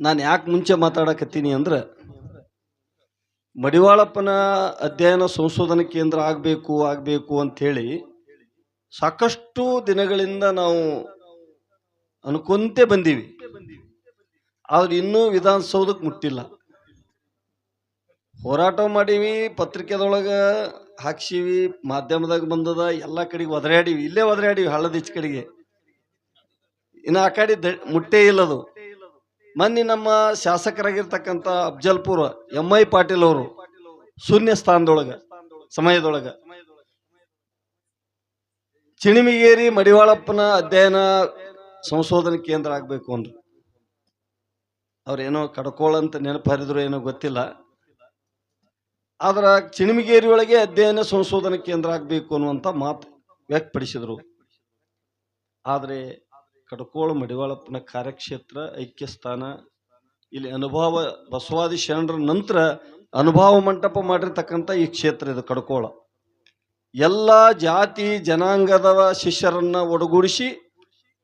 ನಾನು ಯಾಕೆ ಮುಂಚೆ ಮಾತಾಡಕತ್ತೀನಿ ಅಂದ್ರೆ, ಮಡಿವಾಳಪ್ಪನ ಅಧ್ಯಯನ ಸಂಶೋಧನಾ ಕೇಂದ್ರ ಆಗಬೇಕು ಆಗಬೇಕು ಅಂಥೇಳಿ ಸಾಕಷ್ಟು ದಿನಗಳಿಂದ ನಾವು ಅನ್ಕೊಂತೆ ಬಂದೀವಿ. ಆದ್ರೆ ಇನ್ನೂ ವಿಧಾನಸೌಧಕ್ಕೆ ಮುಟ್ಟಿಲ್ಲ. ಹೋರಾಟ ಮಾಡೀವಿ, ಪತ್ರಿಕೆದೊಳಗೆ ಹಾಕ್ಸೀವಿ, ಮಾಧ್ಯಮದಾಗ ಬಂದದ, ಎಲ್ಲ ಕಡೆಗೆ ಒದರಾಡೀವಿ. ಇಲ್ಲೇ ಒದರಾಡೀವಿ ಈಚ ಕಡೆಗೆ. ಇನ್ನು ಆ ಕಡೆ ದ- ಮುಟ್ಟೇ ಇಲ್ಲದು ಮೊನ್ನೆ ನಮ್ಮ ಶಾಸಕರಾಗಿರ್ತಕ್ಕಂಥ ಅಫ್ಜಲ್ಪುರ ಎಂ ಐ ಪಾಟೀಲ್ ಅವರು ಶೂನ್ಯ ಸ್ಥಾನದೊಳಗ, ಸಮಯದೊಳಗ ಚಿಣಿಮಿಗೇರಿ ಮಡಿವಾಳಪ್ಪನ ಅಧ್ಯಯನ ಸಂಶೋಧನೆ ಕೇಂದ್ರ ಆಗ್ಬೇಕು ಅಂದ್ರು. ಅವ್ರೇನೋ ಕಡ್ಕೋಳ ಅಂತ ನೆನಪು ಹರಿದ್ರು ಏನೋ ಗೊತ್ತಿಲ್ಲ. ಆದ್ರ ಚಿಣಿಮಿಗೇರಿ ಒಳಗೆ ಅಧ್ಯಯನ ಸಂಶೋಧನಾ ಕೇಂದ್ರ ಆಗ್ಬೇಕು ಅನ್ನುವಂತ ಮಾತು ವ್ಯಕ್ತಪಡಿಸಿದ್ರು. ಆದ್ರೆ ಕಡ್ಕೋಳ ಮಡಿವಾಳಪ್ಪನ ಕಾರ್ಯಕ್ಷೇತ್ರ ಐಕ್ಯ ಸ್ಥಾನ ಇಲ್ಲಿ ಅನುಭವ, ಬಸವಾದಿ ಶರಣರ ನಂತರ ಅನುಭವ ಮಂಟಪ ಮಾಡಿರ್ತಕ್ಕಂಥ ಈ ಕ್ಷೇತ್ರ ಇದು ಕಡ್ಕೋಳ. ಎಲ್ಲ ಜಾತಿ ಜನಾಂಗದ ಶಿಷ್ಯರನ್ನ ಒಡಗೂಡಿಸಿ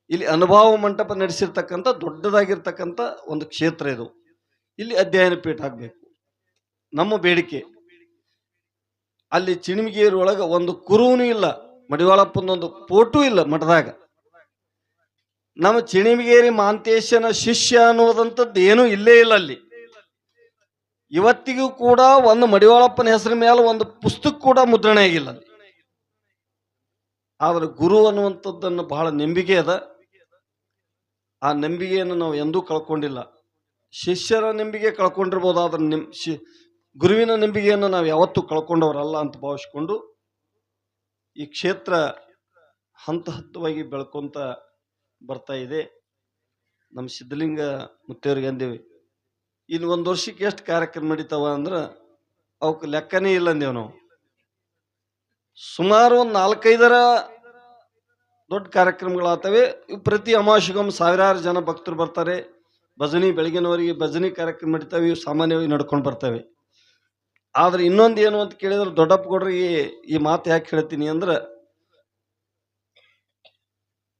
ಇಲ್ಲಿ ಅನುಭವ ಮಂಟಪ ನಡೆಸಿರ್ತಕ್ಕಂಥ, ದೊಡ್ಡದಾಗಿರ್ತಕ್ಕಂಥ ಒಂದು ಕ್ಷೇತ್ರ ಇದು. ಇಲ್ಲಿ ಅಧ್ಯಯನ ಪೀಠ ಆಗಬೇಕು. ನಮ್ಮ ಬೇಡಿಕೆ, ಅಲ್ಲಿ ಚಿಣಿಮಿಗೇರಿ ಒಳಗೆ ಒಂದು ಕುರುವೂ ಇಲ್ಲ ಮಡಿವಾಳಪ್ಪನೊಂದು ಫೋಟೋ ಇಲ್ಲ ಮಠದಾಗ. ನಮ್ಮ ಚಿಣಿಮಿಗೇರಿ ಮಾಂತೇಶನ ಶಿಷ್ಯ ಅನ್ನುವುದಂಥದ್ದು ಏನೂ ಇಲ್ಲೇ ಇಲ್ಲ ಅಲ್ಲಿ. ಇವತ್ತಿಗೂ ಕೂಡ ಒಂದು ಮಡಿವಾಳಪ್ಪನ ಹೆಸರ ಮೇಲೆ ಒಂದು ಪುಸ್ತಕ ಕೂಡ ಮುದ್ರಣ ಆಗಿಲ್ಲ ಆದರೆ ಗುರು ಅನ್ನುವಂಥದ್ದನ್ನು ಬಹಳ ನಂಬಿಕೆ ಅದ. ಆ ನಂಬಿಕೆಯನ್ನು ನಾವು ಎಂದೂ ಕಳ್ಕೊಂಡಿಲ್ಲ. ಶಿಷ್ಯರ ನಂಬಿಕೆ ಕಳ್ಕೊಂಡಿರ್ಬೋದು, ಆದ್ರೆ ನಿಮ್ ಶಿ ಗುರುವಿನ ನಂಬಿಕೆಯನ್ನು ನಾವು ಯಾವತ್ತೂ ಕಳ್ಕೊಂಡವರಲ್ಲ ಅಂತ ಭಾವಿಸ್ಕೊಂಡು ಈ ಕ್ಷೇತ್ರ ಹಂತ ಹಂತವಾಗಿ ಬೆಳ್ಕೊಂತ ಬರ್ತಾ ಇದೆ. ನಮ್ಮ ಸಿದ್ಧಲಿಂಗ ಮುತ್ತೆಯವ್ರಿಗೆ ಅಂದೇವಿ. ಇನ್ನು ಒಂದು ವರ್ಷಕ್ಕೆ ಎಷ್ಟು ಕಾರ್ಯಕ್ರಮ ನಡೀತಾವ ಅಂದ್ರೆ ಅವಕ್ಕೆ ಲೆಕ್ಕನೇ ಇಲ್ಲ ಅಂದೇವೆ ನಾವು. ಸುಮಾರು ಒಂದು ನಾಲ್ಕೈದರ ದೊಡ್ಡ ಕಾರ್ಯಕ್ರಮಗಳಾಗ್ತವೆ. ಪ್ರತಿ ಅಮಾವಾಸ್ಯೆಗೊಮ್ಮೆ ಸಾವಿರಾರು ಜನ ಭಕ್ತರು ಬರ್ತಾರೆ. ಭಜನಿ ಬೆಳಗಿನವರಿಗೆ ಭಜನಿ ಕಾರ್ಯಕ್ರಮ ನಡೀತಾವೆ, ಇವು ಸಾಮಾನ್ಯವಾಗಿ ನಡ್ಕೊಂಡು ಬರ್ತವೆ. ಆದ್ರೆ ಇನ್ನೊಂದು ಏನು ಅಂತ ಕೇಳಿದ್ರೆ ದೊಡ್ಡಪ್ಪ ಗೌಡ್ರಿಗೆ ಈ ಮಾತು ಯಾಕೆ ಹೇಳ್ತೀನಿ ಅಂದ್ರೆ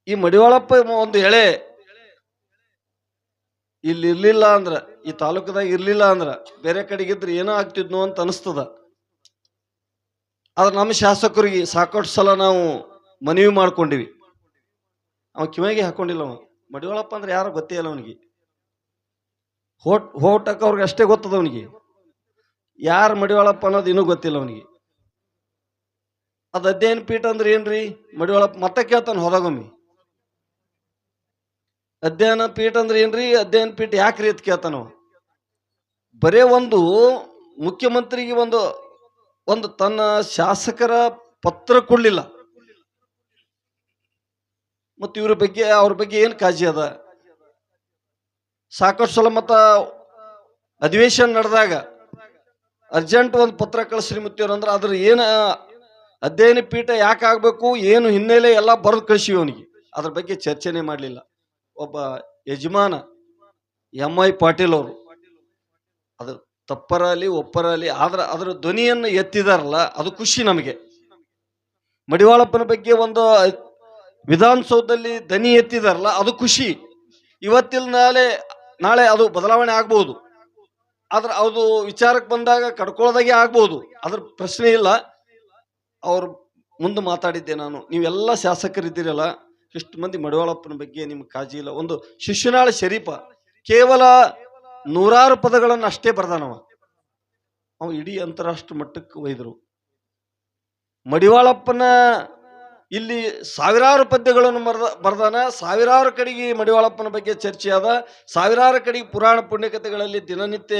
ಈ ಮಡಿವಾಳಪ್ಪ ಒಂದು ಎಳೆ ಇಲ್ಲಿ ಇರ್ಲಿಲ್ಲ ಅಂದ್ರ, ಈ ತಾಲೂಕದಾಗ ಇರ್ಲಿಲ್ಲ ಅಂದ್ರ, ಬೇರೆ ಕಡೆಗಿದ್ರೆ ಏನೋ ಆಗ್ತಿದ್ನೋ ಅಂತ ಅನಿಸ್ತದ. ಆದ್ರೆ ನಮ್ಮ ಶಾಸಕರಿಗೆ ಸಾಕಷ್ಟು ಸಲ ನಾವು ಮನವಿ ಮಾಡ್ಕೊಂಡಿವಿ. ಅವ ಕಿವಿಗೆ ಹಾಕೊಂಡಿಲ್ಲ ಅವ. ಮಡಿವಾಳಪ್ಪ ಅಂದ್ರೆ ಯಾರು ಗೊತ್ತೇ ಇಲ್ಲ ಅವನಿಗೆ. ಹೋಟ್ ಹೋಟಕ್ಕೆ ಅವ್ರಿಗೆ ಅಷ್ಟೇ ಗೊತ್ತದ ಅವನಿಗೆ. ಯಾರು ಮಡಿವಾಳಪ್ಪ ಅನ್ನೋದು ಇನ್ನೂ ಗೊತ್ತಿಲ್ಲ ಅವನಿಗೆ. ಅದು ಅಧ್ಯಯನ ಪೀಠ ಅಂದ್ರೆ ಏನ್ರಿ? ಮಡಿವಾಳಪ್ಪ ಮತ್ತೆ ಕೇಳ್ತಾನೆ ಹೊರಗೊಮ್ಮೆ ಅಧ್ಯಯನ ಪೀಠ ಅಂದ್ರೆ ಏನ್ರಿ? ಅಧ್ಯಯನ ಪೀಠ ಯಾಕ್ರಿ ಅಂತ ಕೇಳ್ತಾನವ. ಬರೇ ಒಂದು ಮುಖ್ಯಮಂತ್ರಿಗೆ ಒಂದು ಒಂದು ತನ್ನ ಶಾಸಕರ ಪತ್ರ ಕೊಡ್ಲಿಲ್ಲ. ಮತ್ತು ಇವ್ರ ಬಗ್ಗೆ, ಅವ್ರ ಬಗ್ಗೆ ಏನು ಕಾಜಿ ಅದ? ಸಾಕಷ್ಟು ಸಲ ಮತ್ತ ಅಧಿವೇಶನ ನಡೆದಾಗ ಅರ್ಜೆಂಟ್ ಒಂದು ಪತ್ರ ಕಳಿಸ್ರಿ ಮುತ್ತಿಯವ್ರು ಅಂದ್ರೆ ಅದ್ರ ಏನು ಅಧ್ಯಯನ ಪೀಠ ಯಾಕೆ ಆಗಬೇಕು, ಏನು ಹಿನ್ನೆಲೆ ಎಲ್ಲ ಬರೆದು ಕಳಿಸಿವಿ ಅವನಿಗೆ. ಅದ್ರ ಬಗ್ಗೆ ಚರ್ಚೆನೆ ಮಾಡಲಿಲ್ಲ. ಒಬ್ಬ ಯಜಮಾನ ಎಂ ಐ ಪಾಟೀಲ್ ಅವರು. ಅದು ತಪ್ಪರಾಲಿ ಒಪ್ಪರಾಲಿ ಆದ್ರೆ ಅದರ ಧ್ವನಿಯನ್ನು ಎತ್ತಿದಾರಲ್ಲ, ಅದು ಖುಷಿ ನಮಗೆ. ಮಡಿವಾಳಪ್ಪನ ಬಗ್ಗೆ ಒಂದು ವಿಧಾನಸೌಧದಲ್ಲಿ ದನಿ ಎತ್ತಿದಾರಲ್ಲ, ಅದು ಖುಷಿ. ಇವತ್ತಿನ ನಾಳೆ ನಾಳೆ ಅದು ಬದಲಾವಣೆ ಆಗ್ಬೋದು. ಆದ್ರೆ ಅದು ವಿಚಾರಕ್ಕೆ ಬಂದಾಗ ಕಡ್ಕೊಳ್ಳೋದಾಗೆ ಆಗ್ಬೋದು. ಅದ್ರ ಪ್ರಶ್ನೆ ಇಲ್ಲ. ಅವ್ರು ಮುಂದೆ ಮಾತಾಡಿದ್ದೆ ನಾನು. ನೀವೆಲ್ಲ ಶಾಸಕರಿದ್ದೀರಲ್ಲ ಇಷ್ಟು ಮಂದಿ ಮಡಿವಾಳಪ್ಪನ ಬಗ್ಗೆ ನಿಮ್ಗೆ ಕಾಳಜಿ ಇಲ್ಲ. ಒಂದು ಶಿಷ್ಯನಾಳ ಶರೀಫ, ಕೇವಲ ನೂರಾರು ಪದಗಳನ್ನು ಅಷ್ಟೇ ಬರ್ದಾನವ. ಅವ ಇಡೀ ಅಂತಾರಾಷ್ಟ್ರ ಮಟ್ಟಕ್ಕೆ ಒಯ್ದರು. ಮಡಿವಾಳಪ್ಪನ ಇಲ್ಲಿ ಸಾವಿರಾರು ಪದ್ಯಗಳನ್ನು ಮರದ, ಬರ್ದಾನ. ಸಾವಿರಾರು ಕಡೆಗೆ ಮಡಿವಾಳಪ್ಪನ ಬಗ್ಗೆ ಚರ್ಚೆ ಅದ ಸಾವಿರಾರು ಕಡೆಗೆ ಪುರಾಣ ಪುಣ್ಯಕಥೆಗಳಲ್ಲಿ ದಿನನಿತ್ಯ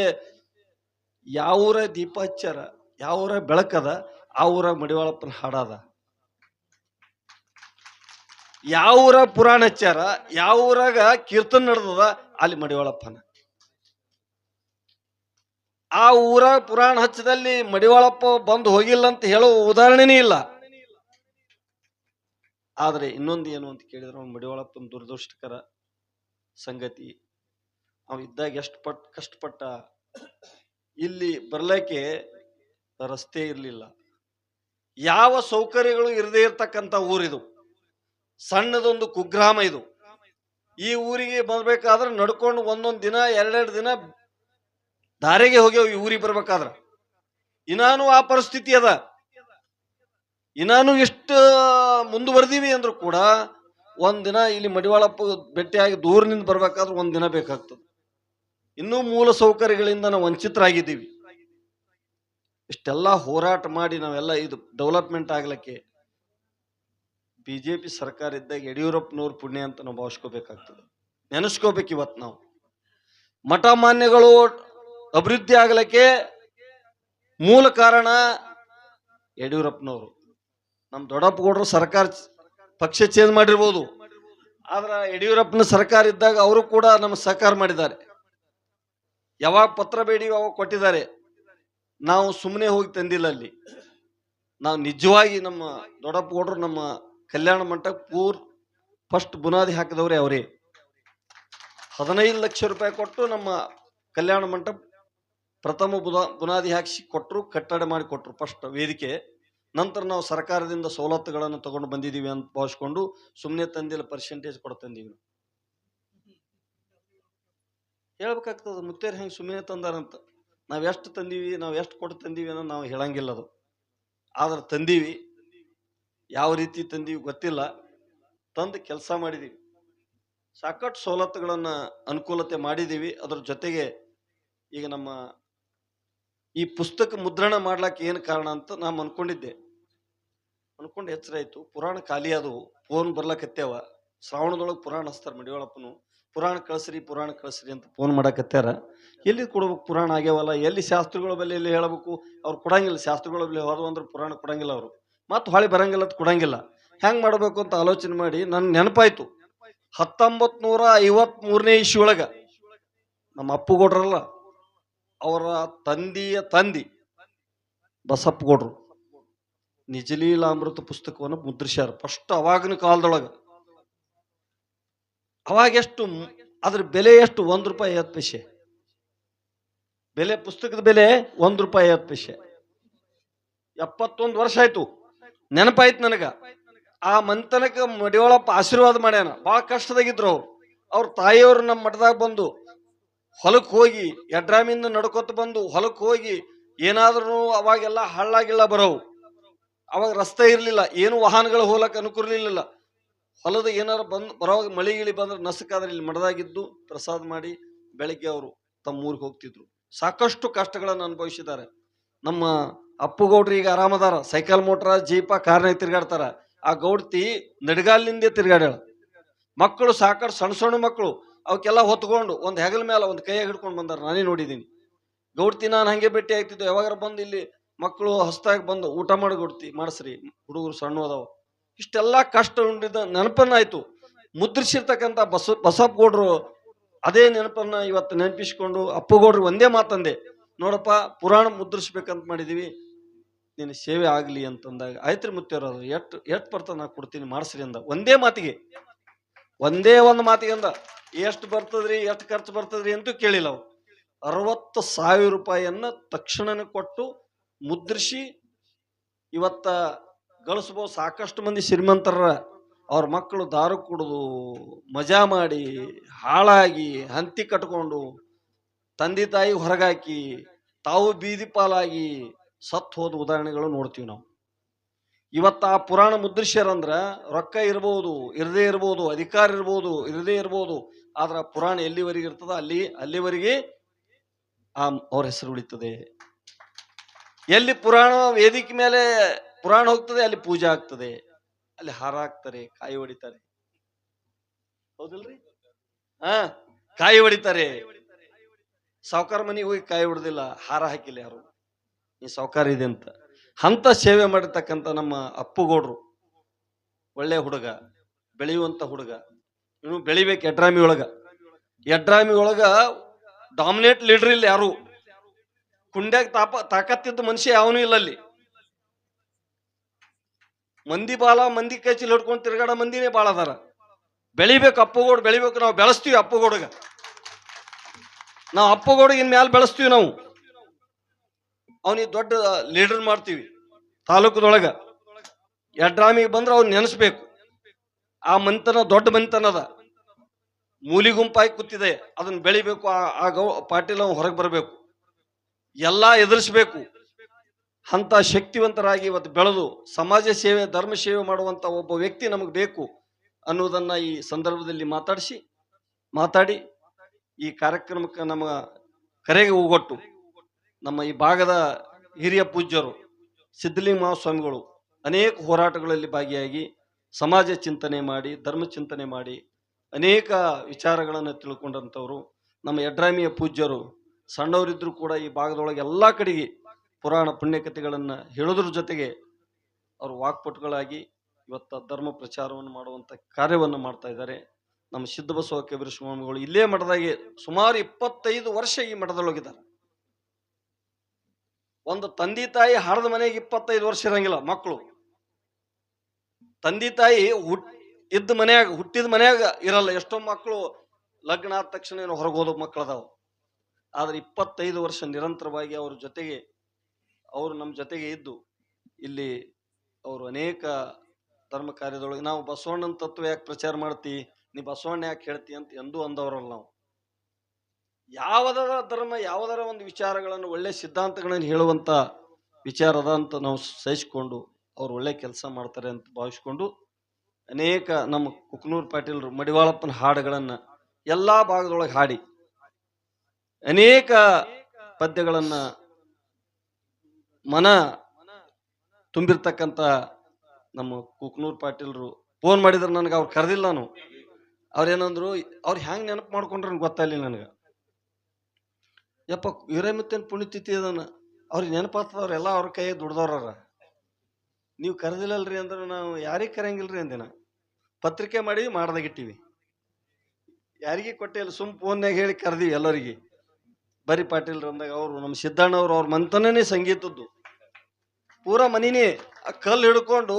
ಯಾವೂರ ದೀಪ ಹಚ್ಚಾರ ಯಾವೂರ ಬೆಳಕದ, ಆ ಊರ ಮಡಿವಾಳಪ್ಪನ ಹಾಡದ. ಯಾವ ಊರ ಪುರಾಣ ಹಚ್ಚಾರ ಯಾವ ಊರಾಗ ಕೀರ್ತನ್ ನಡೆದದ, ಅಲ್ಲಿ ಮಡಿವಾಳಪ್ಪನ. ಆ ಊರ ಪುರಾಣ ಹಚ್ಚದಲ್ಲಿ ಮಡಿವಾಳಪ್ಪ ಬಂದು ಹೋಗಿಲ್ಲ ಅಂತ ಹೇಳೋ ಉದಾಹರಣೆನೇ ಇಲ್ಲ. ಆದ್ರೆ ಇನ್ನೊಂದು ಏನು ಅಂತ ಕೇಳಿದ್ರೆ, ಅವ್ನು ಮಡಿವಾಳಪ್ಪನ ದುರದೃಷ್ಟಕರ ಸಂಗತಿ. ಅವ ಇದ್ದಾಗ ಎಷ್ಟು ಪಟ್, ಕಷ್ಟಪಟ್ಟ. ಇಲ್ಲಿ ಬರ್ಲಿಕ್ಕೆ ರಸ್ತೆ ಇರಲಿಲ್ಲ. ಯಾವ ಸೌಕರ್ಯಗಳು ಇರದೇ ಇರತಕ್ಕಂಥ ಊರಿದು. ಸಣ್ಣದೊಂದು ಕುಗ್ರಾಮ ಇದು. ಈ ಊರಿಗೆ ಬರ್ಬೇಕಾದ್ರೆ ನಡ್ಕೊಂಡು ಒಂದೊಂದು ದಿನ, ಎರಡೆರಡು ದಿನ ದಾರಿಗೆ ಹೋಗ್ಯಾವ ಈ ಊರಿಗೆ ಬರ್ಬೇಕಾದ್ರ. ಇನ್ನಾನು ಆ ಪರಿಸ್ಥಿತಿ ಅದ. ಇನ್ನಾನು ಎಷ್ಟು ಮುಂದುವರೆದೀವಿ ಅಂದ್ರೂ ಕೂಡ ಒಂದಿನ ದಿನ ಇಲ್ಲಿ ಮಡಿವಾಳಪ್ಪ ಭೇಟಿಯಾಗಿ ದೂರದಿಂದ ಬರ್ಬೇಕಾದ್ರೆ ಒಂದ್ ದಿನ ಬೇಕಾಗ್ತದೆ. ಇನ್ನೂ ಮೂಲ ಸೌಕರ್ಯಗಳಿಂದ ನಾವು ವಂಚಿತರಾಗಿದ್ದೀವಿ. ಇಷ್ಟೆಲ್ಲ ಹೋರಾಟ ಮಾಡಿ ನಾವೆಲ್ಲ ಇದು ಡೆವಲಪ್ಮೆಂಟ್ ಆಗ್ಲಿಕ್ಕೆ ಬಿಜೆಪಿ ಸರ್ಕಾರ ಇದ್ದಾಗ ಯಡಿಯೂರಪ್ಪನವ್ರ ಪುಣ್ಯ ಅಂತ ನಾವು ಭಾವಿಸ್ಕೋಬೇಕಾಗ್ತದೆ. ನೆನೆಸ್ಕೋಬೇಕು ಇವತ್ತು ನಾವು. ಮಠ ಮಾನ್ಯಗಳು ಅಭಿವೃದ್ಧಿ ಆಗ್ಲಿಕ್ಕೆ ಮೂಲ ಕಾರಣ ಯಡಿಯೂರಪ್ಪನವರು. ನಮ್ಮ ದೊಡ್ಡಪ್ಪ ಗೌಡ್ರು ಸರ್ಕಾರ ಪಕ್ಷ ಚೇಂಜ್ ಮಾಡಿರ್ಬೋದು. ಆದ್ರೆ ಯಡಿಯೂರಪ್ಪನ ಸರ್ಕಾರ ಇದ್ದಾಗ ಅವರು ಕೂಡ ನಮ್ಮ ಸಹಕಾರ ಮಾಡಿದ್ದಾರೆ. ಯಾವಾಗ ಪತ್ರ ಬೇಡಿ ಅವಾಗ ಕೊಟ್ಟಿದ್ದಾರೆ. ನಾವು ಸುಮ್ಮನೆ ಹೋಗಿ ತಂದಿಲ್ಲ ಅಲ್ಲಿ. ನಾವು ನಿಜವಾಗಿ ನಮ್ಮ ದೊಡ್ಡಪ್ಪ ಗೌಡ್ರು ನಮ್ಮ ಕಲ್ಯಾಣ ಮಂಟಪ ಪೂರ್ ಫಸ್ಟ್ ಬುನಾದಿ ಹಾಕಿದವ್ರೆ ಅವರೇ. ಹದಿನೈದು ಲಕ್ಷ ರೂಪಾಯಿ ಕೊಟ್ಟು ನಮ್ಮ ಕಲ್ಯಾಣ ಮಂಟಪ ಪ್ರಥಮ ಬುನಾ, ಬುನಾದಿ ಹಾಕಿಸಿ ಕೊಟ್ಟರು ಕಟ್ಟಡ ಮಾಡಿ ಕೊಟ್ಟರು ಫಸ್ಟ್ ವೇದಿಕೆ, ನಂತರ ನಾವು ಸರ್ಕಾರದಿಂದ ಸವಲತ್ತುಗಳನ್ನು ತಗೊಂಡು ಬಂದಿದ್ದೀವಿ ಅಂತ ಭಾವಿಸ್ಕೊಂಡು ಸುಮ್ಮನೆ ತಂದಿಲ್ಲ ಪರ್ಸೆಂಟೇಜ್ ತಂದೀವಿ ಹೇಳ್ಬೇಕಾಗ್ತದ, ಮುತ್ತೇರ್ ಹೆಂಗೆ ಸುಮ್ಮನೆ ತಂದಾರಂತ. ನಾವು ಎಷ್ಟು ತಂದೀವಿ, ನಾವು ಎಷ್ಟು ಕೊಟ್ಟು ತಂದೀವಿ ಅನ್ನೋ ನಾವು ಹೇಳಂಗಿಲ್ಲ ಅದು. ಆದ್ರೆ ತಂದೀವಿ. ಯಾವ ರೀತಿ ತಂದೀವಿ ಗೊತ್ತಿಲ್ಲ. ತಂದು ಕೆಲಸ ಮಾಡಿದ್ದೀವಿ ಸಾಕಷ್ಟು ಸವಲತ್ತುಗಳನ್ನು ಅನುಕೂಲತೆ ಮಾಡಿದ್ದೀವಿ ಅದರ ಜೊತೆಗೆ ಈಗ ನಮ್ಮ ಈ ಪುಸ್ತಕ ಮುದ್ರಣ ಮಾಡ್ಲಿಕ್ಕೆ ಏನು ಕಾರಣ ಅಂತ ನಾನು ಅನ್ಕೊಂಡಿದ್ದೆ. ಅನ್ಕೊಂಡು ಎಚ್ಚರ ಆಯ್ತು. ಪುರಾಣ ಖಾಲಿ ಅದು. ಫೋನ್ ಬರ್ಲಕತ್ತೇವ ಶ್ರಾವಣದೊಳಗೆ ಪುರಾಣ ಹಚ್ತಾರೆ ಮಡಿಯೋಳಪ್ಪನು ಪುರಾಣ ಕಳಿಸ್ರಿ ಪುರಾಣ ಕಳಿಸ್ರಿ ಅಂತ ಫೋನ್ ಮಾಡಕತ್ತಾರ ಎಲ್ಲಿ ಕೊಡ್ಬೇಕು ಪುರಾಣ ಆಗ್ಯಾವಲ್ಲ? ಎಲ್ಲಿ ಶಾಸ್ತ್ರಗಳ ಬಲ್ಲಿ ಎಲ್ಲಿ ಹೇಳಬೇಕು? ಅವ್ರು ಕೊಡಂಗಿಲ್ಲ. ಶಾಸ್ತ್ರಗಳ ಬಲ್ಲಿ ಹೋದವು ಅಂದ್ರೆ ಪುರಾಣ ಕೊಡಂಗಿಲ್ಲ ಅವರು. ಮತ್ತೆ ಹೊಳೆ ಬರಂಗಿಲ್ಲ ಅಂತ ಕೊಡಂಗಿಲ್ಲ. ಹೆಂಗ್ ಮಾಡಬೇಕು ಅಂತ ಆಲೋಚನೆ ಮಾಡಿ ನನ್ ನೆನಪಾಯ್ತು. ಹತ್ತೊಂಬತ್ ನೂರ ಐವತ್ ಮೂರನೇ ಇಶ್ಯೂ ಒಳಗ ನಮ್ಮ ಅಪ್ಪುಗೌಡ್ರಲ್ಲ, ಅವರ ತಂದೆಯ ತಂದಿ ಬಸಪ್ಪಗೌಡ್ರು. ನಿಜಲೀಲಾಮೃತ ಪುಸ್ತಕವನ್ನು ಮುದ್ರಿಸ್ಯಾರ. ಫಸ್ಟ್ ಅವಾಗಿನ ಕಾಲದೊಳಗ. ಅವಾಗ ಎಷ್ಟು ಮ್- ಅದ್ರ ಬೆಲೆ ಎಷ್ಟು? ಒಂದ್ ರೂಪಾಯಿ ಐವತ್ತು ಪೈಸೆ. ಬೆಲೆ, ಪುಸ್ತಕದ ಬೆಲೆ ಒಂದ್ ರೂಪಾಯಿ ಐವತ್ತು ಪೈಸೆ. ಎಪ್ಪತ್ತೊಂದು ವರ್ಷ ಆಯ್ತು. ನೆನಪಾಯ್ತು ನನಗ. ಆ ಮಂತನಕ ಮಡಿಯೋಳಪ್ಪ ಆಶೀರ್ವಾದ ಮಾಡ್ಯಾನ. ಬಹಳ ಕಷ್ಟದಾಗಿದ್ರು ಅವ್ರು. ಅವ್ರ ತಾಯಿಯವರು ನಮ್ಮ ಮಠದಾಗ ಬಂದು ಹೊಲಕ್ಕೆ ಹೋಗಿ, ಎಡ್ರಾಮಿಂದ ನಡ್ಕೊತ ಬಂದು ಹೊಲಕ್ಕೆ ಹೋಗಿ, ಏನಾದ್ರೂ ಅವಾಗೆಲ್ಲ ಹಳ್ಳಾಗಿಲ್ಲ ಬರೋವು ಅವಾಗ ರಸ್ತೆ ಇರಲಿಲ್ಲ. ಏನು ವಾಹನಗಳು ಹೋಲಕ್ ಅನುಕೂಲ ಇರ್ಲಿಲ್ಲ ಹೊಲದ ಏನಾರು ಬಂದು ಬರೋವಾಗ ಮಳೆ ಗಿಳಿ ಬಂದ್ರೆ ನಸಕಾದ್ರೆ ಇಲ್ಲಿ ಮಡದಾಗಿದ್ದು ಪ್ರಸಾದ ಮಾಡಿ ಬೆಳಗ್ಗೆ ಅವರು ತಮ್ಮ ಊರಿಗೆ ಹೋಗ್ತಿದ್ರು. ಸಾಕಷ್ಟು ಕಷ್ಟಗಳನ್ನು ಅನುಭವಿಸಿದ್ದಾರೆ. ನಮ್ಮ ಅಪ್ಪುಗೌಡ್ರು ಈಗ ಆರಾಮದಾರ ಸೈಕಲ್ ಮೋಟ್ರ, ಜೀಪ ಕಾರ್ನಾಗ ತಿರ್ಗಾಡ್ತಾರ. ಆ ಗೌಡ್ತಿ ನಡ್ಗಾಲಿನಿಂದ ತಿರ್ಗಾಡ್ಯಾಳ. ಮಕ್ಕಳು ಸಾಕಷ್ಟು ಸಣ್ಣ ಸಣ್ಣ ಮಕ್ಕಳು. ಅವಕ್ಕೆಲ್ಲ ಹೊತ್ಕೊಂಡು ಒಂದು ಹೆಗಲ ಮೇಲೆ ಒಂದು ಕೈಯಾಗ ಹಿಡ್ಕೊಂಡು ಬಂದಾರ. ನಾನೇ ನೋಡಿದ್ದೀನಿ ಗೌಡ್ತಿ ನಾನು ಹಂಗೆ ಭೇಟಿ ಆಗ್ತಿದ್ದು. ಯಾವಾಗಾರ ಬಂದು ಇಲ್ಲಿ ಮಕ್ಕಳು ಹೊಸ್ದಾಗಿ ಬಂದು ಊಟ ಮಾಡಿ ಗೌಡ್ತಿ. ಮಾಡಿಸ್ರಿ. ಹುಡುಗರು ಸಣ್ಣ ಅದಾವ. ಇಷ್ಟೆಲ್ಲ ಕಷ್ಟ ಉಂಡಿದ್ದ ನೆನಪನ್ನಾಯ್ತು ಮುದ್ರಿಸಿರ್ತಕ್ಕಂಥ ಬಸ ಬಸಪ್ಪ ಗೌಡ್ರು ಅದೇ ನೆನಪನ್ನು ಇವತ್ತು ನೆನಪಿಸ್ಕೊಂಡು ಅಪ್ಪಗೌಡ್ರು ಒಂದೇ ಮಾತಂದೆ. ನೋಡಪ್ಪ, ಪುರಾಣ ಮುದ್ರಿಸ್ಬೇಕಂತ ಮಾಡಿದೀವಿ. ನಿನ್ನ ಸೇವೆ ಆಗಲಿ ಅಂತಂದಾಗ ಆಯ್ತ್ರಿ ಮುತ್ತೇವ್ರದು ಎಷ್ಟು ಎಷ್ಟು ಬರ್ತದೆ ನಾ ಕೊಡ್ತೀನಿ, ಮಾಡಿಸ್ರಿ ಅಂದ. ಒಂದೇ ಮಾತಿಗೆ. ಒಂದೇ ಒಂದು ಮಾತಿಗೆ ಅಂದ. ಎಷ್ಟು ಬರ್ತದ್ರಿ, ಎಷ್ಟು ಖರ್ಚು ಬರ್ತದ್ರಿ ಅಂತೂ ಕೇಳಿಲ್ಲ ಅವ್ರು ಅರವತ್ತು ಸಾವಿರ ರೂಪಾಯಿಯನ್ನ ತಕ್ಷಣನೇ ಕೊಟ್ಟು ಮುದ್ರಿಸಿ, ಇವತ್ತ ಗಳಿಸ್ಬೋದು ಸಾಕಷ್ಟು ಮಂದಿ ಶ್ರೀಮಂತರ ಅವ್ರ ಮಕ್ಕಳು ದಾರು ಕುಡಿದು ಮಜಾ ಮಾಡಿ, ಹಾಳಾಗಿ, ಹಂತಿ ಕಟ್ಕೊಂಡು ತಂದೆ ತಾಯಿ ಹೊರಗಾಕಿ, ತಾವು ಬೀದಿ ಪಾಲಾಗಿ ಸತ್ ಹೋದ ಉದಾಹರಣೆಗಳು ನೋಡ್ತೀವಿ ನಾವು. ಇವತ್ತ ಆ ಪುರಾಣ ಮುದ್ರಿಸ್ಯಾರಂದ್ರ ರೊಕ್ಕ ಇರ್ಬೋದು, ಇರದೇ ಇರ್ಬೋದು, ಅಧಿಕಾರ ಇರ್ಬೋದು, ಇರದೇ ಇರ್ಬೋದು, ಆದ್ರ ಪುರಾಣ ಎಲ್ಲಿವರೆಗೆ ಇರ್ತದ ಅಲ್ಲಿ, ಅಲ್ಲಿವರೆಗೆ ಆ ಅವ್ರ ಹೆಸರು ಉಳಿತದೆ. ಎಲ್ಲಿ ಪುರಾಣ ವೇದಿಕೆ ಮೇಲೆ ಪುರಾಣ ಹೋಗ್ತದೆ, ಅಲ್ಲಿ ಪೂಜೆ ಆಗ್ತದೆ. ಅಲ್ಲಿ ಹಾರ ಹಾಕ್ತಾರೆ, ಕಾಯಿ ಹೊಡಿತಾರೆ. ಹೌದಿಲ್ರಿ? ಹಾ, ಕಾಯಿ ಹೊಡಿತಾರೆ. ಸಾವುಕಾರ ಮನೆಗೆ ಹೋಗಿ ಕಾಯಿ ಹೊಡೆದಿಲ್ಲ, ಹಾರ ಹಾಕಿಲ್ಲ ಯಾರು? ಈ ಸಾವುಕಾರ ಇದೆ ಅಂತ. ಅಂತ ಸೇವೆ ಮಾಡಿರ್ತಕ್ಕಂಥ ನಮ್ಮ ಅಪ್ಪುಗೌಡ್ರು, ಒಳ್ಳೆ ಹುಡುಗ, ಬೆಳೆಯುವಂತ ಹುಡುಗ, ಇನ್ನು ಬೆಳಿಬೇಕು ಎಡ್ರಾಮಿ ಒಳಗ. ಎಡ್ರಾಮಿ ಒಳಗ ಡಾಮಿನೇಟ್ ಲೀಡರ್ ಇಲ್ಲ ಯಾರು? ಕುಂಡ್ಯಾಗ ತಾಪ, ತಾಕತ್ತಿದ್ದ ಮನುಷ್ಯ ಯಾವನೂ ಇಲ್ಲ ಅಲ್ಲಿ. ಮಂದಿ ಬಾಲ, ಮಂದಿ ಕೈಚಿಲ್ ಹಿಡ್ಕೊಂಡು ತಿರ್ಗಾಡ ಮಂದಿನೇ ಬಾಳ ಅದಾರ ಬೆಳಿಬೇಕು ಅಪ್ಪುಗೋಡು, ಬೆಳಿಬೇಕು, ನಾವು ಬೆಳೆಸ್ತೀವಿ ಅಪ್ಪಗೋಡ್ಗ. ನಾವು ಅಪ್ಪಗೋಡಿಗೆ ಇನ್ ಮ್ಯಾಲ ಬೆಳೆಸ್ತೀವಿ ನಾವು. ಅವನಿಗೆ ದೊಡ್ಡ ಲೀಡರ್ ಮಾಡ್ತೀವಿ. ತಾಲೂಕದೊಳಗ ಎಡ್ರಾಮಿಗೆ ಬಂದ್ರೆ ಅವ್ನು ನೆನೆಸ್ಬೇಕು. ಆ ಮಂತನ ದೊಡ್ಡ ಮಂತನ ಅದ. ಮೂಲಿ ಗುಂಪಾಗಿ ಕೂತಿದೆ. ಅದನ್ನ ಬೆಳಿಬೇಕು. ಆ- ಗೌ ಪಾಟೀಲ್ ಅವ್ನು ಹೊರಗೆ ಬರಬೇಕು. ಎಲ್ಲ ಎದುರಿಸ್ಬೇಕು. ಅಂತ ಶಕ್ತಿವಂತರಾಗಿ ಇವತ್ತು ಬೆಳೆದು ಸಮಾಜ ಸೇವೆ, ಧರ್ಮ ಸೇವೆ ಮಾಡುವಂತ ಒಬ್ಬ ವ್ಯಕ್ತಿ ನಮಗೆ ಬೇಕು ಅನ್ನೋದನ್ನು ಈ ಸಂದರ್ಭದಲ್ಲಿ ಮಾತಾಡಿಸಿ, ಮಾತಾಡಿ ಈ ಕಾರ್ಯಕ್ರಮಕ್ಕೆ ನಮ್ಮ ಕರೆಗೆ ಹೋಗೊಟ್ಟು ನಮ್ಮ ಈ ಭಾಗದ ಹಿರಿಯ ಪೂಜ್ಯರು, ಸಿದ್ಧಲಿಂಗ ಸ್ವಾಮಿಗಳು ಅನೇಕ ಹೋರಾಟಗಳಲ್ಲಿ ಭಾಗಿಯಾಗಿ ಸಮಾಜ ಚಿಂತನೆ ಮಾಡಿ, ಧರ್ಮ ಚಿಂತನೆ ಮಾಡಿ ಅನೇಕ ವಿಚಾರಗಳನ್ನು ತಿಳ್ಕೊಂಡಂಥವ್ರು. ನಮ್ಮ ಯಡ್ರಾಮಿಯ ಪೂಜ್ಯರು ಸಣ್ಣವರಿದ್ದರೂ ಕೂಡ ಈ ಭಾಗದೊಳಗೆ ಎಲ್ಲ ಕಡೆಗೆ ಪುರಾಣ ಪುಣ್ಯಕಥೆಗಳನ್ನು ಹೇಳೋದ್ರ ಜೊತೆಗೆ ಅವರು ವಾಕ್ಪಟುಗಳಾಗಿ ಇವತ್ತ ಧರ್ಮ ಪ್ರಚಾರವನ್ನು ಮಾಡುವಂಥ ಕಾರ್ಯವನ್ನು ಮಾಡ್ತಾ ಇದ್ದಾರೆ. ನಮ್ಮ ಸಿದ್ಧಬಸವ ಕಬೀರ ಸ್ವಾಮಿಗಳು ಇಲ್ಲೇ ಮಠದಾಗೆ ಸುಮಾರು ಇಪ್ಪತ್ತೈದು ವರ್ಷ ಈ ಮಠದಲ್ಲಿ ಹೋಗಿದ್ದಾರೆ. ಒಂದು ತಂದೆ ತಾಯಿ ಹಾರದ ಮನೆಗೆ ಇಪ್ಪತ್ತೈದು ವರ್ಷ ಇರಂಗಿಲ್ಲ ಮಕ್ಕಳು. ತಂದೆ ತಾಯಿ ಹುಟ್ ಇದ್ದ ಮನ್ಯಾಗ, ಹುಟ್ಟಿದ ಮನ್ಯಾಗ ಇರಲ್ಲ, ಎಷ್ಟೋ ಮಕ್ಕಳು ಲಗ್ನ ಆದ ತಕ್ಷಣ ಏನು ಹೊರಗೋದ ಮಕ್ಕಳು ಅದಾವ ಆದ್ರೆ ಇಪ್ಪತ್ತೈದು ವರ್ಷ ನಿರಂತರವಾಗಿ ಅವ್ರ ಜೊತೆಗೆ, ಅವರು ನಮ್ಮ ಜೊತೆಗೆ ಇದ್ದು, ಇಲ್ಲಿ ಅವರು ಅನೇಕ ಧರ್ಮ ಕಾರ್ಯದೊಳಗೆ, ನಾವು ಬಸವಣ್ಣನ ತತ್ವ ಯಾಕೆ ಪ್ರಚಾರ ಮಾಡ್ತಿ ನೀ ಬಸವಣ್ಣ ಯಾಕೆ ಹೇಳ್ತಿ ಅಂತ ಎಂದೂ ಅಂದವರಲ್ಲ ನಾವು. ಯಾವುದರ ಧರ್ಮ, ಯಾವುದರ ಒಂದು ವಿಚಾರಗಳನ್ನು ಒಳ್ಳೆ ಸಿದ್ಧಾಂತಗಳನ್ನು ಹೇಳುವಂತ ವಿಚಾರದ ಅಂತ ನಾವು ಸಹಿಸಿಕೊಂಡು ಅವ್ರು ಒಳ್ಳೆ ಕೆಲಸ ಮಾಡ್ತಾರೆ ಅಂತ ಭಾವಿಸ್ಕೊಂಡು ಅನೇಕ ನಮ್ಮ ಕುಕ್ನೂರ್ ಪಾಟೀಲ್ರು ಮಡಿವಾಳಪ್ಪನ ಹಾಡುಗಳನ್ನ ಎಲ್ಲಾ ಭಾಗದೊಳಗೆ ಹಾಡಿ ಅನೇಕ ಪದ್ಯಗಳನ್ನ ಮನ ತುಂಬಿರ್ತಕ್ಕಂಥ ನಮ್ಮ ಕುಕ್ನೂರ್ ಪಾಟೀಲ್ರು ಫೋನ್ ಮಾಡಿದ್ರೆ ನನಗೆ ಅವ್ರು ಕರೆದಿಲ್ಲ ನಾನು ಅವ್ರೇನಂದ್ರು, ಅವ್ರು ಹ್ಯಾಂಗ್ ನೆನಪು ಮಾಡ್ಕೊಂಡ್ರೆ ಗೊತ್ತಾಗಲಿಲ್ಲ ನನಗೆ. ಯಪ್ಪ, ಹಿರೇಮತ್ತೇನು ಪುಣ್ಯತಿಥಿ ಅದನ್ನ ಅವ್ರಿಗೆ ನೆನಪಾಗ್ತದವ್ರೆಲ್ಲ ಅವ್ರ ಕೈ ದುಡ್ದವ್ರ ನೀವು ಕರೆದಿಲ್ಲಲ್ರಿ ಅಂದ್ರೆ ನಾವು ಯಾರಿಗೆ ಕರೆಯಂಗಿಲ್ರಿ ಅಂದಿನ. ಪತ್ರಿಕೆ ಮಾಡಿ ಮಾಡ್ದಾಗಿಟ್ಟಿವಿ ಯಾರಿಗೆ ಕೊಟ್ಟಿಲ್ಲ ಸುಮ್ ಫೋನ್ಯಾಗ ಹೇಳಿ ಕರೆದಿವಿ ಎಲ್ಲರಿಗೆ. ಬರಿ ಪಾಟೀಲ್ ಅಂದಾಗ ಅವರು ನಮ್ಮ ಸಿದ್ದಣ್ಣವ್ರು ಅವ್ರ ಮಂತನೇ ಸಂಗೀತದ್ದು. ಪೂರಾ ಮನಿನೇ ಆ ಕಲ್ಲು ಹಿಡ್ಕೊಂಡು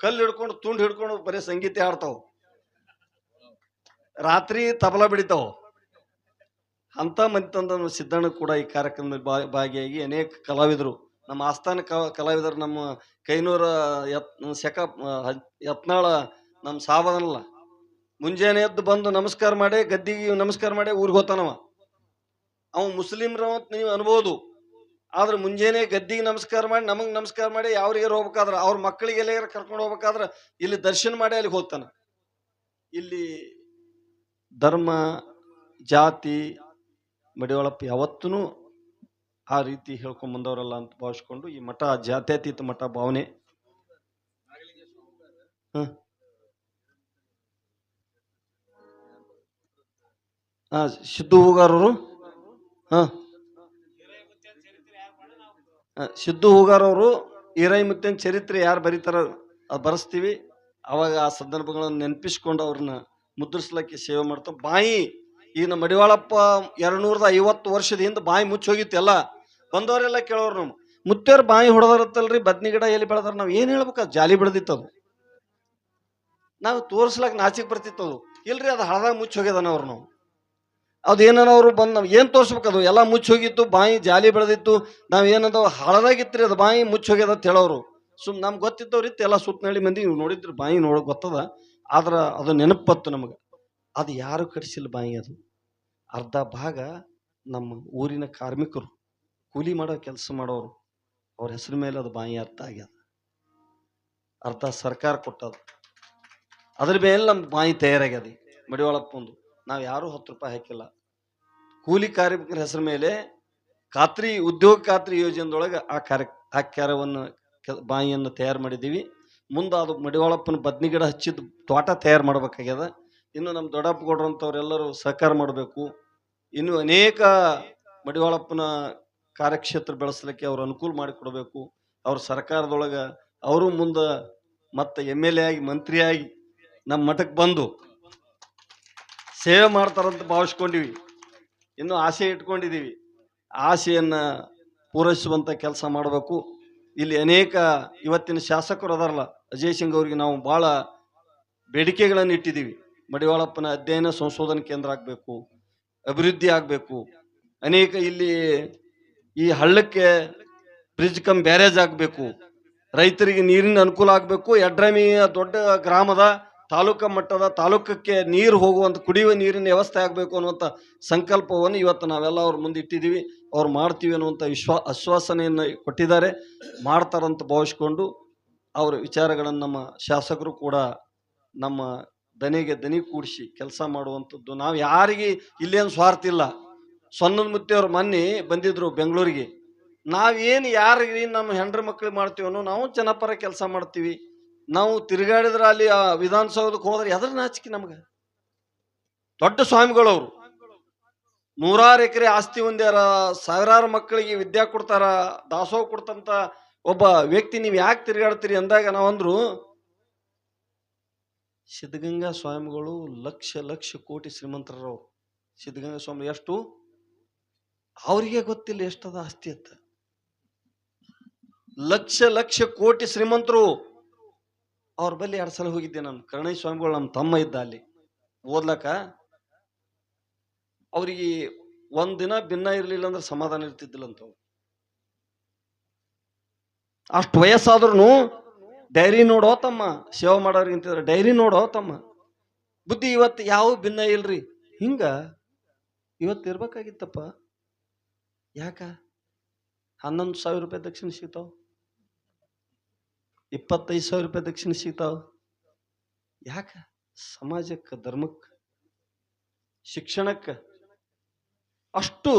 ಕಲ್ಲು ಹಿಡ್ಕೊಂಡು, ತುಂಡು ಹಿಡ್ಕೊಂಡು ಬರೀ ಸಂಗೀತ ಹಾಡ್ತಾವ. ರಾತ್ರಿ ತಬಲ ಬಿಡಿತಾವ. ಅಂತ ಮಂದಿ ತಂದ ಸಿದ್ದಣ್ಣ ಕೂಡ ಈ ಕಾರ್ಯಕ್ರಮದಲ್ಲಿ ಭಾಗಿಯಾಗಿ ಅನೇಕ ಕಲಾವಿದರು. ನಮ್ಮ ಆಸ್ಥಾನ ಕಲಾವಿದರು ನಮ್ಮ ಕೈನೂರ ಯತ್ ಸೆಕ ಯತ್ನಾಳ ನಮ್ಮ ಸಾವದನಲ್ಲ. ಮುಂಜಾನೆ ಎದ್ದು ಬಂದು ನಮಸ್ಕಾರ ಮಾಡಿ, ಗದ್ದಿಗೆ ನಮಸ್ಕಾರ ಮಾಡಿ ಊರಿಗೆ ಹೋತಾನವ ಅವ ಮುಸ್ಲಿಮ್ರ ನೀವು ಅನ್ಬೋದು. ಆದ್ರೆ ಮುಂಜಾನೆ ಗದ್ದಿಗೆ ನಮಸ್ಕಾರ ಮಾಡಿ, ನಮಗ್ ನಮಸ್ಕಾರ ಮಾಡಿ ಯಾವ್ರಿಗೆ ಹೋಗ್ಬೇಕಾದ್ರೆ ಅವ್ರ ಮಕ್ಕಳಿಗೆ ಎಲ್ಲ ಕರ್ಕೊಂಡು ಹೋಗ್ಬೇಕಾದ್ರೆ ಇಲ್ಲಿ ದರ್ಶನ ಮಾಡಿ ಅಲ್ಲಿಗೆ ಹೋಗ್ತಾನೆ. ಇಲ್ಲಿ ಧರ್ಮ, ಜಾತಿ, ಮಡಿವಾಳಪ್ಪ ಯಾವತ್ತೂ ಆ ರೀತಿ ಹೇಳ್ಕೊಂಬಂದವರಲ್ಲ ಅಂತ ಭಾವಿಸ್ಕೊಂಡು ಈ ಮಠ ಜಾತ್ಯತೀತ ಮಠ ಭಾವನೆ. ಹಾ. ಸಿದ್ದು ಹೂಗಾರರು? ಹಾ. ಸಿದ್ದು ಹೂಗಾರವರು ಈರೈಮುತ್ತಿನ ಚರಿತ್ರೆ ಯಾರು ಬರೀತಾರ ಬರೆಸ್ತೀವಿ. ಅವಾಗ ಆ ಸಂದರ್ಭಗಳನ್ನು ನೆನಪಿಸ್ಕೊಂಡು ಅವ್ರನ್ನ ಮುದ್ರಿಸ್ಲಿಕ್ಕೆ ಸೇವೆ ಮಾಡ್ತಾ ಬಾಯಿ ಈ ನಮ್ಮ ಮಡಿವಾಳಪ್ಪ ಎರಡ್ನೂರದ ಐವತ್ತು ವರ್ಷದ ಹಿಂದೆ ಬಾಯಿ ಮುಚ್ಚಿ ಹೋಗಿತ್ತು ಎಲ್ಲ. ಬಂದವರೆಲ್ಲ ಕೇಳೋರು ನಾವು ಮುತ್ತೇರ್ ಬಾಯಿ ಹೊಡೆದಾರತ್ತಲ್ರಿ, ಬದ್ನಿ ಗಿಡ ಎಲ್ಲಿ ಬೆಳೆದಾರ ನಾವು ಏನು ಹೇಳ್ಬೇಕು? ಅದು ಜಾಲಿ ಅದು. ನಾವು ತೋರಿಸ್ಲಾಕ ನಾಚಿಕ್ ಬರ್ತಿತ್ತು ಅದು. ಇಲ್ರಿ, ಅದು ಹಳದಾಗ ಮುಚ್ಚಿ ಹೋಗ್ಯದನ ಅವ್ರು ನಾವು. ಅದೇನ ಅವರು ಬಂದು ನಾವು ಏನು ತೋರಿಸ್ಬೇಕು ಅದು? ಎಲ್ಲ ಮುಚ್ಚಿ ಹೋಗಿತ್ತು, ಬಾಯಿ ಜಾಲಿ ಬೆಳೆದಿತ್ತು. ನಾವು ಏನದ ರೀ ಅದು ಬಾಯಿ ಮುಚ್ಚಿ ಹೋಗ್ಯದ ಹೇಳೋರು. ಸುಮ್ ನಮ್ಗೆ ಗೊತ್ತಿದ್ದವ್ರಿತ್ತು ಎಲ್ಲ ಸುತ್ತನಳ್ಳಿ ಮಂದಿ ನೋಡಿದ್ರು, ಬಾಯಿ ನೋಡೋಕೆ ಗೊತ್ತದ. ಆದ್ರ ಅದು ನೆನಪತ್ತು ನಮಗೆ. ಅದು ಯಾರು ಕಡಿಸಿಲ್ಲ ಬಾಯಿ ಅದು. ಅರ್ಧ ಭಾಗ ನಮ್ಮ ಊರಿನ ಕಾರ್ಮಿಕರು ಕೂಲಿ ಮಾಡೋ ಕೆಲಸ ಮಾಡೋರು, ಅವ್ರ ಹೆಸರು ಮೇಲೆ ಅದು ಬಾಯಿ ಅರ್ಥ ಆಗ್ಯದ. ಅರ್ಧ ಸರ್ಕಾರ ಕೊಟ್ಟದು. ಅದ್ರ ಮೇಲೆ ನಮ್ಮ ಬಾಯಿ ತಯಾರಾಗ್ಯದ ಮಡಿವಾಳಪ್ಪಂದು ನಾವು ಯಾರು ಹತ್ತು ರೂಪಾಯಿ ಹಾಕಿಲ್ಲ. ಕೂಲಿ ಕಾರ್ಮಿಕರ ಹೆಸರು ಮೇಲೆ ಖಾತ್ರಿ, ಉದ್ಯೋಗ ಖಾತ್ರಿ ಯೋಜನೆದೊಳಗೆ ಆ ಕಾರ್ಯ, ಆ ಕಾರ್ಯವನ್ನು ಬಾಯಿಯನ್ನು ತಯಾರು ಮಾಡಿದ್ದೀವಿ. ಮುಂದೆ ಅದು ಮಡಿವಾಳಪ್ಪನ ಬದ್ನಿ ಗಿಡ ಹಚ್ಚಿದ ತೋಟ ತಯಾರು ಮಾಡ್ಬೇಕಾಗ್ಯದ. ಇನ್ನು ನಮ್ಮ ದೊಡ್ಡಪ್ಪ ಗೌಡ್ರಂಥವ್ರೆಲ್ಲರೂ ಸಹಕಾರ ಮಾಡಬೇಕು. ಇನ್ನು ಅನೇಕ ಮಡಿವಾಳಪ್ಪನ ಕಾರ್ಯಕ್ಷೇತ್ರ ಬೆಳೆಸಲಿಕ್ಕೆ ಅವ್ರು ಅನುಕೂಲ ಮಾಡಿಕೊಡ್ಬೇಕು ಅವ್ರ ಸರ್ಕಾರದೊಳಗೆ ಅವರು ಮುಂದೆ ಮತ್ತೆ ಎಂ ಎಲ್ ಎ ಆಗಿ ಮಂತ್ರಿಯಾಗಿ ನಮ್ಮ ಮಠಕ್ಕೆ ಬಂದು ಸೇವೆ ಮಾಡ್ತಾರಂತ ಭಾವಿಸ್ಕೊಂಡಿವಿ. ಇನ್ನು ಆಸೆ ಇಟ್ಕೊಂಡಿದ್ದೀವಿ ಆಸೆಯನ್ನ ಪೂರೈಸುವಂತ ಕೆಲಸ ಮಾಡಬೇಕು. ಇಲ್ಲಿ ಅನೇಕ ಇವತ್ತಿನ ಶಾಸಕರು ಅದಾರಲ್ಲ ಅಜಯ್ ಸಿಂಗ್ ಅವರಿಗೆ ನಾವು ಬಹಳ ಬೇಡಿಕೆಗಳನ್ನು ಇಟ್ಟಿದ್ದೀವಿ. ಮಡಿವಾಳಪ್ಪನ ಅಧ್ಯಯನ ಸಂಶೋಧನಾ ಕೇಂದ್ರ ಆಗಬೇಕು, ಅಭಿವೃದ್ಧಿ ಆಗಬೇಕು. ಅನೇಕ ಇಲ್ಲಿ ಈ ಹಳ್ಳಕ್ಕೆ ಬ್ರಿಡ್ಜ್ ಕಮ್ ಬ್ಯಾರೇಜ್ ಆಗಬೇಕು. ರೈತರಿಗೆ ನೀರಿನ ಅನುಕೂಲ ಆಗಬೇಕು. ಎಡ್ರಮಿ ದೊಡ್ಡ ಗ್ರಾಮದ ತಾಲೂಕ ಮಟ್ಟದ ತಾಲೂಕಕ್ಕೆ ನೀರು ಹೋಗುವಂಥ ಕುಡಿಯುವ ನೀರಿನ ವ್ಯವಸ್ಥೆ ಆಗಬೇಕು ಅನ್ನುವಂಥ ಸಂಕಲ್ಪವನ್ನು ಇವತ್ತು ನಾವೆಲ್ಲ ಅವ್ರ ಮುಂದೆ ಇಟ್ಟಿದ್ದೀವಿ. ಅವ್ರು ಮಾಡ್ತೀವಿ ಅನ್ನುವಂಥ ವಿಶ್ವಾ ಆಶ್ವಾಸನೆಯನ್ನು ಕೊಟ್ಟಿದ್ದಾರೆ. ಮಾಡ್ತಾರಂತ ಭಾವಿಸ್ಕೊಂಡು ಅವರ ವಿಚಾರಗಳನ್ನು ನಮ್ಮ ಶಾಸಕರು ಕೂಡ ನಮ್ಮ ದನಿಗೆ ದನಿ ಕೂಡಿಸಿ ಕೆಲಸ ಮಾಡುವಂಥದ್ದು. ನಾವು ಯಾರಿಗೆ ಇಲ್ಲೇನು ಸ್ವಾರ್ಥ ಇಲ್ಲ. ಸೊನ್ನದ ಅವರು ಮೊನ್ನೆ ಬಂದಿದ್ರು ಬೆಂಗಳೂರಿಗೆ. ನಾವೇನು ಯಾರಿಗೆ ನಮ್ಮ ಹೆಂಡ್ರ ಮಕ್ಕಳು ಮಾಡ್ತೀವನೋ ನಾವು ಜನಪರ ಕೆಲಸ ಮಾಡ್ತೀವಿ. ನಾವು ತಿರುಗಾಡಿದ್ರೆ ಅಲ್ಲಿ ಆ ವಿಧಾನಸೌಧಕ್ಕೆ ಹೋದ್ರೆ ಎದ್ರ ನಾಚಿಕೆ ನಮ್ಗೆ. ದೊಡ್ಡ ಸ್ವಾಮಿಗಳವರು ನೂರಾರು ಎಕರೆ ಆಸ್ತಿ ಹೊಂದ್ಯಾರ, ಸಾವಿರಾರು ಮಕ್ಕಳಿಗೆ ವಿದ್ಯಾ ಕೊಡ್ತಾರ, ದಾಸೋಹ ಕೊಡ್ತಂತ ಒಬ್ಬ ವ್ಯಕ್ತಿ ನೀವು ಯಾಕೆ ತಿರುಗಾಡ್ತೀರಿ ಅಂದಾಗ ನಾವಂದ್ರು ಸಿದ್ಧಗಂಗಾ ಸ್ವಾಮಿಗಳು ಲಕ್ಷ ಲಕ್ಷ ಕೋಟಿ ಶ್ರೀಮಂತರವ್ರು. ಸಿದ್ಧಗಂಗಾ ಸ್ವಾಮಿ ಎಷ್ಟು? ಅವರಿಗೆ ಗೊತ್ತಿಲ್ಲ ಎಷ್ಟದ ಆಸ್ತಿ ಅಂತ. ಲಕ್ಷ ಲಕ್ಷ ಕೋಟಿ ಶ್ರೀಮಂತರು. ಅವ್ರ ಬಳಿ ಎರಡು ಸಲ ಹೋಗಿದ್ದೆ ನಾನು. ಕರುಣೈ ಸ್ವಾಮಿಗಳು ನಮ್ಮ ತಮ್ಮ ಇದ್ದ ಅಲ್ಲಿ. ಓದ್ಲಕ್ಕ. ಅವ್ರಿಗೆ ಒಂದಿನ ದಿನ ಭಿನ್ನ ಇರಲಿಲ್ಲ ಅಂದ್ರೆ ಸಮಾಧಾನ ಇರ್ತಿದ್ದಿಲ್ಲ ಅಂತ ಅಷ್ಟು ವಯಸ್ಸಾದ್ರೂ ಡೈರಿ ನೋಡೋ ತಮ್ಮ, ಸೇವೆ ಮಾಡೋರ್ಗಿಂತಿದ್ರೆ ಡೈರಿ ನೋಡೋ ತಮ್ಮ. ಬುದ್ಧಿ ಇವತ್ತು ಯಾವ ಭಿನ್ನ ಇಲ್ರಿ. ಹಿಂಗ ಇವತ್ತು ಇರ್ಬೇಕಾಗಿತ್ತಪ್ಪ. ಯಾಕ? ಹನ್ನೊಂದು ಸಾವಿರ ರೂಪಾಯಿ ದಕ್ಷಿಣ ಸಿಗ್ತಾವ. ಇಪ್ಪತ್ತೈದು ಸಾವಿರ ರೂಪಾಯಿ ದಕ್ಷಿಣ ಸಿಗ್ತಾವ. ಯಾಕ? ಸಮಾಜಕ್ಕೆ, ಧರ್ಮಕ್ಕೆ, ಶಿಕ್ಷಣಕ್ಕೆ ಅಷ್ಟು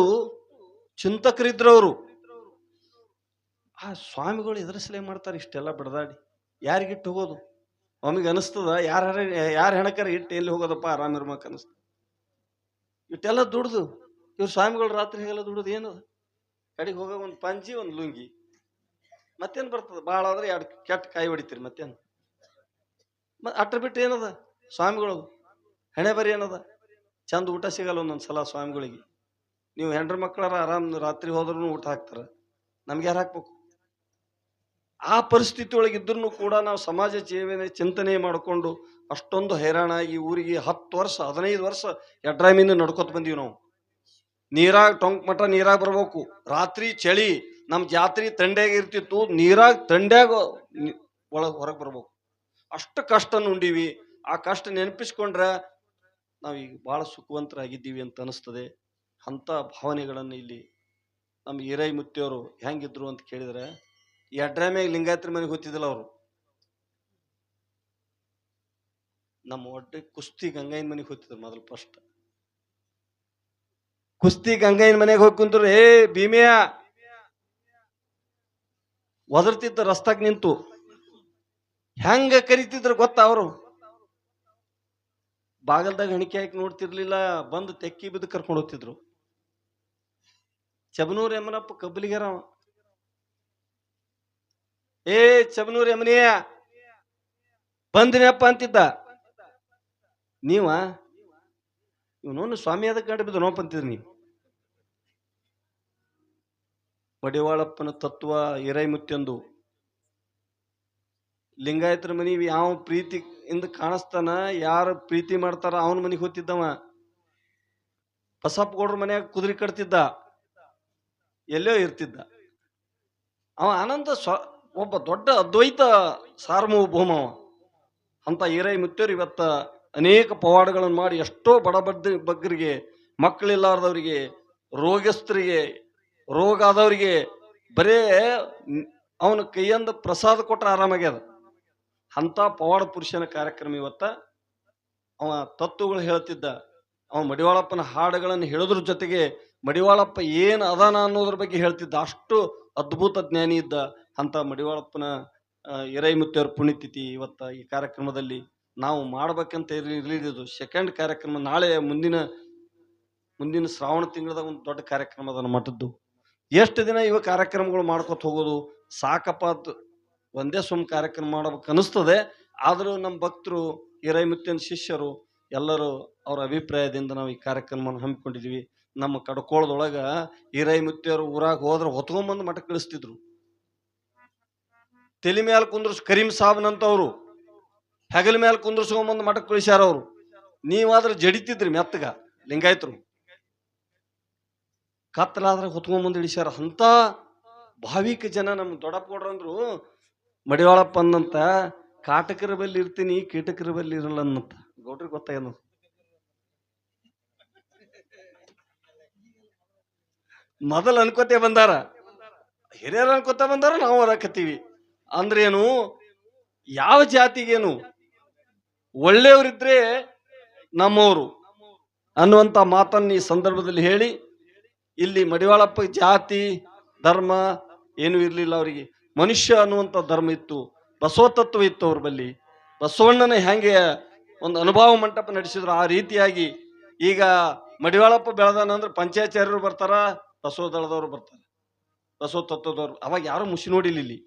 ಚಿಂತಕರಿದ್ರವರು ಆ ಸ್ವಾಮಿಗಳು ಎದುರಿಸಲೇ ಮಾಡ್ತಾರೆ ಇಷ್ಟೆಲ್ಲ ಬಡದಾಡಿ. ಯಾರಿಗಿಟ್ಟು ಹೋಗೋದು? ಅವನಿಗೆ ಅನಿಸ್ತದ, ಯಾರ ಯಾರು ಹೆಣಕರ ಇಟ್ಟು ಎಲ್ಲಿ ಹೋಗೋದಪ್ಪ ಆರಾಮ್ ಇರ್ಬೇಕು ಅನಿಸ್ತದೆ ಇಟ್ಟೆಲ್ಲ ದುಡ್ದು. ಇವ್ರು ಸ್ವಾಮಿಗಳು ರಾತ್ರಿ ಹೇಗೆಲ್ಲ ದುಡ್ದು ಏನದ ಕಡೆಗೆ ಹೋಗೋ ಒಂದು ಪಂಜಿ ಒಂದು ಲುಂಗಿ. ಮತ್ತೇನು ಬರ್ತದ? ಭಾಳ ಆದ್ರೆ ಎರಡು ಕೆಟ್ಟ ಕಾಯಿ ಹೊಡಿತೀರಿ ಮತ್ತೇನು? ಮತ್ತೆ ಅಟ್ಟ ಬಿಟ್ಟು ಏನದ? ಸ್ವಾಮಿಗಳು, ಹೆಣೆ ಬರಿ ಏನದ? ಚಂದ ಊಟ ಸಿಗಲ್ಲ ಒಂದೊಂದು ಸಲ ಸ್ವಾಮಿಗಳಿಗೆ. ನೀವು ಹೆಂಡ್ರ ಮಕ್ಕಳಾರ ಆರಾಮ್ ರಾತ್ರಿ ಹೋದ್ರೂ ಊಟ ಹಾಕ್ತಾರೆ. ನಮ್ಗೆ ಯಾರು ಹಾಕ್ಬೇಕು? ಆ ಪರಿಸ್ಥಿತಿ ಒಳಗಿದ್ರು ಕೂಡ ನಾವು ಸಮಾಜ ಜೀವನ ಚಿಂತನೆ ಮಾಡಿಕೊಂಡು ಅಷ್ಟೊಂದು ಹೈರಾಣಾಗಿ ಊರಿಗೆ ಹತ್ತು ವರ್ಷ, ಹದಿನೈದು ವರ್ಷ ಎಡ್ರಾಮಿಂದ ನಡ್ಕೊತ ಬಂದೀವಿ ನಾವು. ನೀರಾಗ ಟೊಂಕ್ ಮಠ ನೀರಾಗ ಬರ್ಬೇಕು. ರಾತ್ರಿ ಚಳಿ ನಮ್ಮ ಜಾತ್ರೆ ತಂಡ್ಯಾಗ ಇರ್ತಿತ್ತು, ನೀರಾಗ ತಂಡ್ಯಾಗ ಒಳಗೆ ಹೊರಗೆ ಬರ್ಬೇಕು. ಅಷ್ಟು ಕಷ್ಟ ಉಂಡೀವಿ. ಆ ಕಷ್ಟ ನೆನಪಿಸ್ಕೊಂಡ್ರೆ ಈಗ ಭಾಳ ಸುಖವಂತರಾಗಿದ್ದೀವಿ ಅಂತ ಅನಿಸ್ತದೆ. ಅಂಥ ಭಾವನೆಗಳನ್ನು ಇಲ್ಲಿ ನಮ್ಮ ಹಿರೈ ಮುತ್ತಿಯವರು ಹೆಂಗಿದ್ರು ಅಂತ ಕೇಳಿದ್ರೆ ಎಡ್ರಾಮ್ಯಾಗ ಲಿಂಗಾಯತ್ರ ಮನೆಗೆ ಗೊತ್ತಿದ್ದಿಲ್ಲ ಅವರು. ನಮ್ಮ ಒಡ್ಡೆ ಕುಸ್ತಿ ಗಂಗಾಯಿನ ಮನೆಗೆ ಹೋಗ್ತಿದ್ರು ಮೊದಲು ಫಸ್ಟ್ ಕುಸ್ತಿ ಗಂಗಾಯಿನ ಮನೆಗೆ ಹೋಗಿ ಕುಂತ್ರು, ಏ ಭೀಮಿಯ! ಒದರ್ತಿದ್ದ ರಸ್ತಾಗ ನಿಂತು. ಹೆಂಗ ಕರಿತಿದ್ರು ಗೊತ್ತ ಅವರು? ಬಾಗಲ್ದಾಗ ಹಣಿಕೆ ಹಾಕಿ ನೋಡ್ತಿರ್ಲಿಲ್ಲ, ಬಂದು ತೆಕ್ಕಿ ಬಿದ್ದು ಕರ್ಕೊಂಡು ಹೋಗ್ತಿದ್ರು. ಚಬನೂರ್ ಯಮನಪ್ಪ ಕಬ್ಬಲಿಗೆರ ಅವ. ಏ ಚಬನೂರ್ ಯಮನಿಯ ಬಂದಿನಪ್ಪ ಅಂತಿದ್ದ. ನೀವ? ಇವನೊಂದು ಸ್ವಾಮಿ ಅದಕ್ಕೆ ಗಂಟೆ ಬಿದ್ದು ನೋಪ್ ಅಂತಿದ್ರಿ ನೀವು. ಬಡಿವಾಳಪ್ಪನ ತತ್ವ ಹಿರೈಮುತ್ಯಂದು ಲಿಂಗಾಯತರ ಮನಿ ಯಾವ ಪ್ರೀತಿ ಇಂದ ಕಾಣಿಸ್ತಾನ, ಯಾರು ಪ್ರೀತಿ ಮಾಡ್ತಾರ ಅವನ ಮನಿಗೆ ಹೋಗ್ತಿದ್ದವ. ಬಸಪ್ಪ ಗೌಡ್ರ ಮನ್ಯಾಗ ಕುದುರೆ ಕಟ್ತಿದ್ದ. ಎಲ್ಲೋ ಇರ್ತಿದ್ದ. ಅವ ಆನಂದ ಸ್ವ ಒಬ್ಬ ದೊಡ್ಡ ಅದ್ವೈತ ಸಾರ್ವಭೌಮ ಅವ ಅಂತ ಹಿರೈ ಮುತ್ತೇರು ಇವತ್ತ ಅನೇಕ ಪವಾಡಗಳನ್ನು ಮಾಡಿ ಎಷ್ಟೋ ಬಡ ಬಡ್ಡ ಬಗ್ಗರಿಗೆ, ಮಕ್ಕಳಿಲ್ಲಾರ್ದವರಿಗೆ, ರೋಗಸ್ಥರಿಗೆ, ರೋಗ ಆದವರಿಗೆ ಬರೇ ಅವನ ಕೈಯಿಂದ ಪ್ರಸಾದ ಕೊಟ್ರೆ ಆರಾಮಾಗ್ಯದ. ಅಂತ ಪವಾಡ ಪುರುಷನ ಕಾರ್ಯಕ್ರಮ ಇವತ್ತ ಅವ ತತ್ವಗಳು ಹೇಳ್ತಿದ್ದ. ಅವ ಮಡಿವಾಳಪ್ಪನ ಹಾಡುಗಳನ್ನು ಹೇಳೋದ್ರ ಜೊತೆಗೆ ಮಡಿವಾಳಪ್ಪ ಏನು ಅದಾನ ಅನ್ನೋದ್ರ ಬಗ್ಗೆ ಹೇಳ್ತಿದ್ದ. ಅಷ್ಟು ಅದ್ಭುತ ಜ್ಞಾನಿ ಇದ್ದ. ಅಂತ ಮಡಿವಾಳಪ್ಪನ ಆ, ಹಿರೈಮುತ್ತಿಯವ್ರ ಪುಣ್ಯತಿಥಿ ಇವತ್ತ ಈ ಕಾರ್ಯಕ್ರಮದಲ್ಲಿ ನಾವು ಮಾಡ್ಬೇಕಂತ ಇರ್ಲಿ ಇರ್ಲಿದ್ದು. ಸೆಕೆಂಡ್ ಕಾರ್ಯಕ್ರಮ ನಾಳೆ ಮುಂದಿನ ಮುಂದಿನ ಶ್ರಾವಣ ತಿಂಗಳದಾಗ ಒಂದು ದೊಡ್ಡ ಕಾರ್ಯಕ್ರಮ ಅದನ್ನ ಮಠದ್ದು. ಎಷ್ಟು ದಿನ ಇವ ಕಾರ್ಯಕ್ರಮಗಳು ಮಾಡ್ಕೊತ ಹೋಗೋದು? ಸಾಕಪ್ಪ ಒಂದೇ ಸುಮ್ ಕಾರ್ಯಕ್ರಮ ಮಾಡ್ಬೇಕು ಅನಿಸ್ತದೆ. ಆದರೂ ನಮ್ಮ ಭಕ್ತರು ಹಿರೈಮುತ್ತಿನ ಶಿಷ್ಯರು ಎಲ್ಲರೂ ಅವರ ಅಭಿಪ್ರಾಯದಿಂದ ನಾವು ಈ ಕಾರ್ಯಕ್ರಮವನ್ನು ಹಮ್ಮಿಕೊಂಡಿದ್ದೀವಿ ನಮ್ಮ ಕಡ್ಕೋಳದೊಳಗೆ ಮುತ್ತಿಯವರು ಊರಾಗ ಹೋದ್ರೆ ಹೊತ್ಕೊಂಬಂದು ಮಠ ಕಳಿಸ್ತಿದ್ರು. ತಲೆ ಮ್ಯಾಲ ಕುಂದ್ರಸ್ ಕರೀಂ ಸಾಬ್ನಂತವ್ರು, ಹೆಗಲ ಮ್ಯಾಲ ಕುಂದ್ರಸ್ಕೊಂಬಂದು ಮಠಕ್ಕೆ ಕಳಿಸ್ಯಾರ ಅವರು. ನೀವಾದ್ರೆ ಜಡಿತಿದ್ರಿ ಮೆತ್ತಗ, ಲಿಂಗಾಯತ್ರು. ಕತ್ತಲಾದ್ರೆ ಹೊತ್ಕೊಂಬಂದು ಇಳಿಸ್ಯಾರ ಅಂತ ಭಾವಿಕ ಜನ ನಮ್ಮ ದೊಡ್ಡಪ್ಪ ಕೊಡ್ರಂದ್ರು ಮಡಿವಾಳಪ್ಪ ಅಂದಂತ ಕಾಟಕರ ಬಲ್ಲಿ ಇರ್ತೀನಿ, ಕೀಟಕರ ಬಲ್ಲಿ ಇರಲ್ಲ ಅನ್ನಂತ. ಗೌಡ್ರಿಗೆ ಗೊತ್ತಾಗ ಮೊದಲು ಅನ್ಕೋತೆ ಬಂದಾರ. ಹಿರಿಯರು ಅನ್ಕೋತ ಬಂದಾರ, ನಾವು ಹೊರಕತ್ತೀವಿ ಅಂದ್ರೇನು, ಯಾವ ಜಾತಿಗೇನು ಒಳ್ಳೆಯವರಿದ್ರೆ ನಮ್ಮವರು ಅನ್ನುವಂಥ ಮಾತನ್ನು ಈ ಸಂದರ್ಭದಲ್ಲಿ ಹೇಳಿ, ಇಲ್ಲಿ ಮಡಿವಾಳಪ್ಪ ಜಾತಿ, ಧರ್ಮ ಏನು ಇರಲಿಲ್ಲ ಅವರಿಗೆ. ಮನುಷ್ಯ ಅನ್ನುವಂಥ ಧರ್ಮ ಇತ್ತು ಬಸವ ತತ್ವ ಇತ್ತು ಅವ್ರ ಬಳಿ ಬಸವಣ್ಣನ ಹೆಂಗೆ ಒಂದು ಅನುಭವ ಮಂಟಪ ನಡೆಸಿದ್ರು, ಆ ರೀತಿಯಾಗಿ ಈಗ ಮಡಿವಾಳಪ್ಪ ಬೆಳೆದಾನ ಅಂದ್ರೆ ಪಂಚಾಚಾರ್ಯರು ಬರ್ತಾರ, ಬಸವ ದಳದವ್ರು ಬರ್ತಾರೆ. ಬಸವ ತತ್ವದವ್ರು. ಅವಾಗ ಯಾರು ಮುಸಿ ನೋಡಿಲ್ಲ ಇಲ್ಲಿ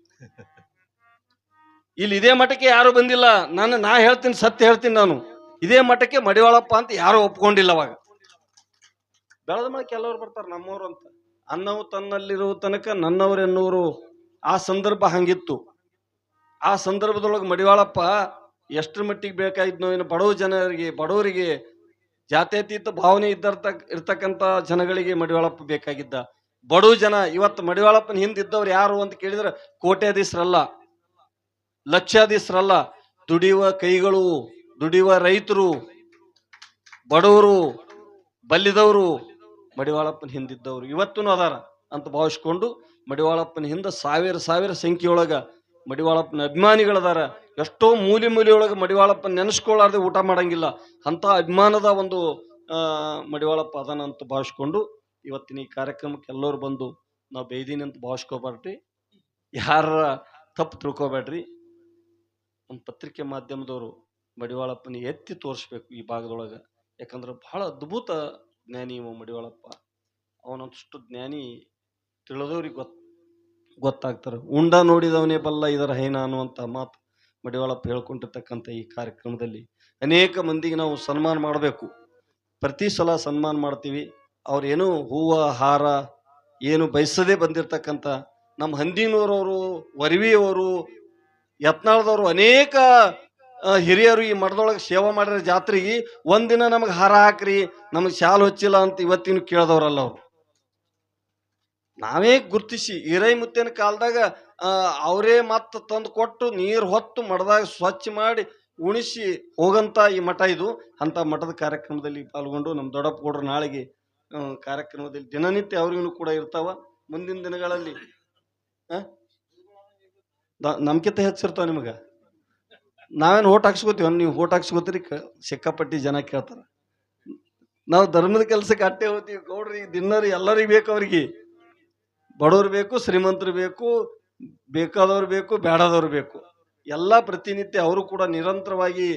ಇಲ್ಲಿ ಇದೇ ಮಠಕ್ಕೆ ಯಾರು ಬಂದಿಲ್ಲ. ನಾನು, ನಾ ಹೇಳ್ತೀನಿ, ಸತ್ಯ ಹೇಳ್ತೀನಿ ನಾನು. ಇದೇ ಮಠಕ್ಕೆ ಮಡಿವಾಳಪ್ಪ ಅಂತ ಯಾರು ಒಪ್ಕೊಂಡಿಲ್ಲ ಅವಾಗ. ಬೆಳೆದ ಮೇಲೆ ಕೆಲವರು ಬರ್ತಾರೆ, ನಮ್ಮವರು ಅಂತ. ಅನ್ನವು ತನ್ನಲ್ಲಿರುವ ತನಕ ನನ್ನವರೆನ್ನುವರು ಆ ಸಂದರ್ಭ ಹಂಗಿತ್ತು. ಆ ಸಂದರ್ಭದೊಳಗೆ ಮಡಿವಾಳಪ್ಪ ಎಷ್ಟರ ಮಟ್ಟಿಗೆ ಬೇಕಾಗಿದ್ನೋ ಏನು ಬಡವ ಜನರಿಗೆ, ಬಡವರಿಗೆ, ಜಾತ್ಯತೀತ ಭಾವನೆ ಇದ್ದರ್ತ, ಇರ್ತಕ್ಕಂಥ ಜನಗಳಿಗೆ ಮಡಿವಾಳಪ್ಪ ಬೇಕಾಗಿದ್ದ. ಬಡವ ಜನ, ಇವತ್ತು ಮಡಿವಾಳಪ್ಪನ ಹಿಂದಿದ್ದವ್ರು ಯಾರು ಅಂತ ಕೇಳಿದ್ರೆ ಕೋಟ್ಯಾಧೀಶರಲ್ಲ. ಲಕ್ಷಾಧೀಶರಲ್ಲ, ದುಡಿಯುವ ಕೈಗಳು, ದುಡಿಯುವ ರೈತರು, ಬಡವರು, ಬಲ್ಲಿದವರು, ಮಡಿವಾಳಪ್ಪನ ಹಿಂದಿದ್ದವರು. ಇವತ್ತೂ ಅದಾರ ಅಂತ ಭಾವಿಸ್ಕೊಂಡು ಮಡಿವಾಳಪ್ಪನ ಹಿಂದೆ ಸಾವಿರ ಸಾವಿರ ಸಂಖ್ಯೆಯೊಳಗ ಮಡಿವಾಳಪ್ಪನ ಅಭಿಮಾನಿಗಳದಾರ. ಎಷ್ಟೋ ಮೂಲೆ ಮೂಲೆಯೊಳಗೆ ಮಡಿವಾಳಪ್ಪನ ನೆನೆಸ್ಕೊಳ್ಳಾರ್ದೆ ಊಟ ಮಾಡಂಗಿಲ್ಲ. ಅಂತ ಅಭಿಮಾನದ ಒಂದು ಮಡಿವಾಳಪ್ಪ ಅದನ್ನ ಅಂತ ಭಾವಿಸ್ಕೊಂಡು ಇವತ್ತಿನ ಈ ಕಾರ್ಯಕ್ರಮಕ್ಕೆ ಎಲ್ಲರೂ ಬಂದು ನಾವು ಬೈದೀನಿ ಅಂತ ಭಾವಿಸ್ಕೋಬಾರ್ರಿ ಯಾರ ತಪ್ಪು ತಿಳ್ಕೊಬೇಡ್ರಿ. ಒಂದು ಪತ್ರಿಕೆ ಮಾಧ್ಯಮದವರು ಮಡಿವಾಳಪ್ಪನ ಎತ್ತಿ ತೋರಿಸ್ಬೇಕು ಈ ಭಾಗದೊಳಗೆ. ಯಾಕಂದ್ರೆ ಬಹಳ ಅದ್ಭುತ ಜ್ಞಾನಿ ಇವ ಮಡಿವಾಳಪ್ಪ. ಅವನಷ್ಟು ಜ್ಞಾನಿ ತಿಳಿದವ್ರಿಗೆ ಗೊತ್ತ ಗೊತ್ತಾಗ್ತಾರೆ. ಉಂಡ ನೋಡಿದವನೇ ಬಲ್ಲ ಇದರ ಹೈನ ಅನ್ನುವಂಥ ಮಾತು ಮಡಿವಾಳಪ್ಪ ಹೇಳ್ಕೊಂಡಿರ್ತಕ್ಕಂಥ ಈ ಕಾರ್ಯಕ್ರಮದಲ್ಲಿ. ಅನೇಕ ಮಂದಿಗೆ ನಾವು ಸನ್ಮಾನ ಮಾಡಬೇಕು. ಪ್ರತಿ ಸಲ ಸನ್ಮಾನ ಮಾಡ್ತೀವಿ. ಅವ್ರೇನು ಹೂವು, ಹಾರ, ಏನು ಬಯಸದೇ ಬಂದಿರತಕ್ಕಂಥ ನಮ್ಮ ಹಂದಿನೂರವರು, ವರವಿಯವರು ಯತ್ನಾಳದವರು ಅನೇಕ ಹಿರಿಯರು ಈ ಮಠದೊಳಗೆ ಸೇವೆ ಮಾಡಿರೋ ಜಾತ್ರೆಗೆ ಒಂದಿನ ನಮಗೆ ಹಾರ ಹಾಕ್ರಿ, ನಮಗೆ ಶಾಲು ಹೊಚ್ಚಿಲ್ಲ ಅಂತ ಇವತ್ತಿನ ಕೇಳ್ದವ್ರಲ್ಲ ಅವರು. ನಾವೇ ಗುರ್ತಿಸಿ ಹಿರೈ ಮುತ್ತಿನ ಕಾಲದಾಗ ಅವರೇ ಮತ್ತೆ ತಂದು ಕೊಟ್ಟು ನೀರು ಹೊತ್ತು ಮಠದಾಗ ಸ್ವಚ್ಛ ಮಾಡಿ ಉಣಿಸಿ ಹೋಗಂತ ಈ ಮಠ ಇದು. ಅಂತ ಮಠದ ಕಾರ್ಯಕ್ರಮದಲ್ಲಿ ಪಾಲ್ಗೊಂಡು ನಮ್ಮ ದೊಡ್ಡಪ್ಪ ಕೊಡ್ರು ನಾಳೆಗೆ ಕಾರ್ಯಕ್ರಮದಲ್ಲಿ ದಿನನಿತ್ಯ ಅವ್ರಿಗೂ ಕೂಡ ಇರ್ತಾವ. ಮುಂದಿನ ದಿನಗಳಲ್ಲಿ ನಮ್ಕಿಂತ ಹೆಚ್ಚಿರ್ತಾವ ನಿಮಗೆ. ನಾವೇನು ಓಟ್ ಹಾಕ್ಸ್ಕೊತೀವ ನೀವು ಓಟ್ ಹಾಕ್ಸ್ಕೊತೀರಿ ಸಿಕ್ಕಾಪಟ್ಟಿ ಜನ ಕೇಳ್ತಾರ. ನಾವು ಧರ್ಮದ ಕೆಲಸಕ್ಕೆ ಅಟ್ಟೆ ಹೋಗ್ತೀವಿ ಗೌಡ್ರಿಗೆ ದಿನ್ನರಿ ಎಲ್ಲರಿಗೆ ಬೇಕು ಅವ್ರಿಗೆ. ಬಡವ್ರು ಬೇಕು ಶ್ರೀಮಂತರು ಬೇಕು ಬೇಕಾದವ್ರು ಬೇಕು ಬೇಡದವ್ರು ಬೇಕು. ಎಲ್ಲ ಪ್ರತಿನಿತ್ಯ ಅವರು ಕೂಡ ನಿರಂತರವಾಗಿ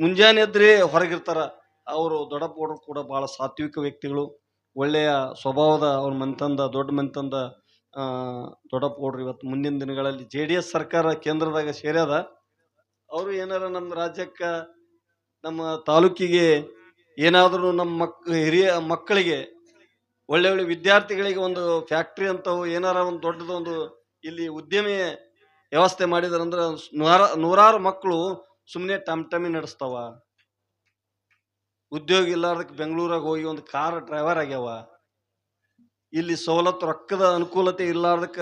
ಮುಂಜಾನೆ ಎದ್ದರೆ ಹೊರಗಿರ್ತಾರ. ಅವರು ದೊಡ್ಡಪ್ಪ ಕೂಡ ಬಹಳ ಸಾತ್ವಿಕ ವ್ಯಕ್ತಿಗಳು. ಒಳ್ಳೆಯ ಸ್ವಭಾವದ ಅವ್ರ ಮಂತಂದ ದೊಡ್ಡ ಮಂತಂದ ಆ, ದೊಡ್ಡಪ್ಪ ಗೌಡ್ರು ಇವತ್ತು ಮುಂದಿನ ದಿನಗಳಲ್ಲಿ ಜೆ ಡಿ ಎಸ್ ಸರ್ಕಾರ ಕೇಂದ್ರದಾಗ ಸೇರ್ಯದ. ಅವರು ಏನಾರ ನಮ್ಮ ರಾಜ್ಯಕ್ಕೆ, ನಮ್ಮ ತಾಲೂಕಿಗೆ ಏನಾದರೂ ನಮ್ಮ ಮಕ್, ಹಿರಿಯ ಮಕ್ಕಳಿಗೆ, ಒಳ್ಳೆ ಒಳ್ಳೆ ವಿದ್ಯಾರ್ಥಿಗಳಿಗೆ ಒಂದು ಫ್ಯಾಕ್ಟ್ರಿ ಅಂತವು ಏನಾರ ಒಂದು ದೊಡ್ಡದೊಂದು ಇಲ್ಲಿ ಉದ್ಯಮಿ ವ್ಯವಸ್ಥೆ ಮಾಡಿದಾರಂದ್ರೆ ನೂರ, ನೂರಾರು ಮಕ್ಕಳು ಸುಮ್ಮನೆ ಟಮ್ ಟಮಿ ನಡೆಸ್ತಾವ. ಉದ್ಯೋಗ ಇಲ್ಲಾರ್ದಕ್ಕೆ ಬೆಂಗಳೂರಾಗ ಹೋಗಿ ಒಂದು ಕಾರ್ ಡ್ರೈವರ್ ಆಗ್ಯಾವ. ಇಲ್ಲಿ ಸವಲತ್ತು ರೊಕ್ಕದ ಅನುಕೂಲತೆ ಇರ್ಲಾರ್ದಕ್ಕ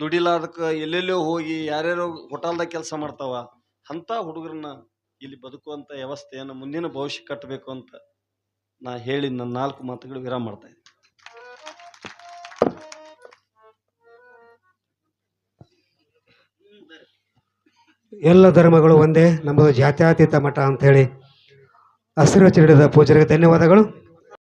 ದುಡಿಲಾರ್ದಕ್ಕೆ ಎಲ್ಲೆಲ್ಲೋ ಹೋಗಿ ಯಾರ್ಯಾರೋ ಹೋಟೆಲ್ದಾಗ ಕೆಲಸ ಮಾಡ್ತಾವ, ಅಂತ ಹುಡುಗರನ್ನ ಇಲ್ಲಿ ಬದುಕುವಂಥ ವ್ಯವಸ್ಥೆಯನ್ನು ಮುಂದಿನ ಭವಿಷ್ಯ ಕಟ್ಟಬೇಕು ಅಂತ ನಾ ಹೇಳಿ ನನ್ನ ನಾಲ್ಕು ಮಾತುಗಳು ವಿರಾಮ ಮಾಡ್ತಾ ಎಲ್ಲ ಧರ್ಮಗಳು ಒಂದೇ ನಮ್ಮದು ಜಾತ್ಯಾತೀತ ಮಠ ಅಂತ ಹೇಳಿ ಹಸಿರು ಚಿಡಿದ ಪೂಜರಿಗೆ ಧನ್ಯವಾದಗಳು.